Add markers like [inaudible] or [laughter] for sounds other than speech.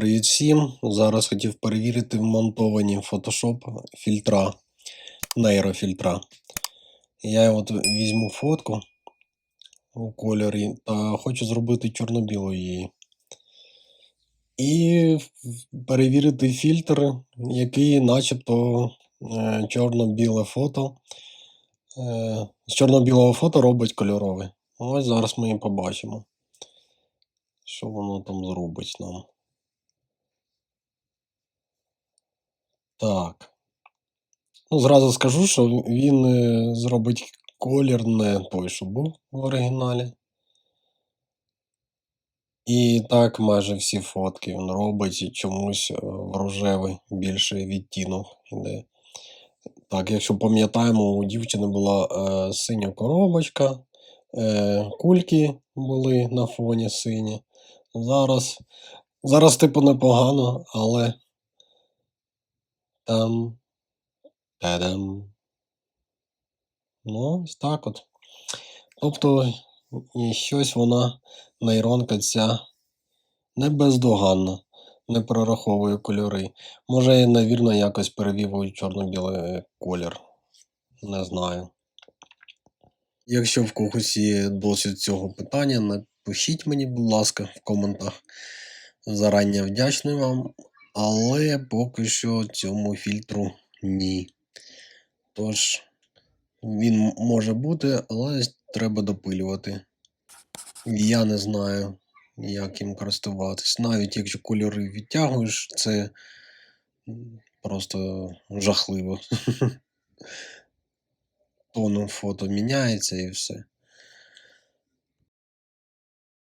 Привіт всім! Зараз хотів перевірити вмонтовані в Photoshop фільтра, нейрофільтра. Я от візьму фотку у кольорі та хочу зробити чорно-білу її. І перевірити фільтр, який начебто е, чорно-біле фото. Е, з чорно-білого фото робить кольорове. Ось зараз ми і побачимо, що воно там зробить нам. Так. Ну, зразу скажу, що він е, зробить колір не той, що був в оригіналі. І так майже всі фотки він робить і чомусь е, в рожевий більше відтінок іде. Так, якщо пам'ятаємо, у дівчини була е, синя коробочка, е, кульки були на фоні сині. Зараз, зараз типу непогано, але там Та-дам. Ну, ось так от. Тобто, щось вона, нейронка ця, не бездоганна, не прораховує кольори. Може, я, навірно, якось перевів чорно-білий колір. Не знаю. Якщо в когось є досвід цього питання, напишіть мені, будь ласка, в коментах. Зарані вдячний вам, але поки що цьому фільтру ні. Тож, він може бути, але треба допилювати. Я не знаю, як їм користуватись. Навіть якщо кольори відтягуєш, це просто жахливо. [laughs] Тоном фото міняється і все.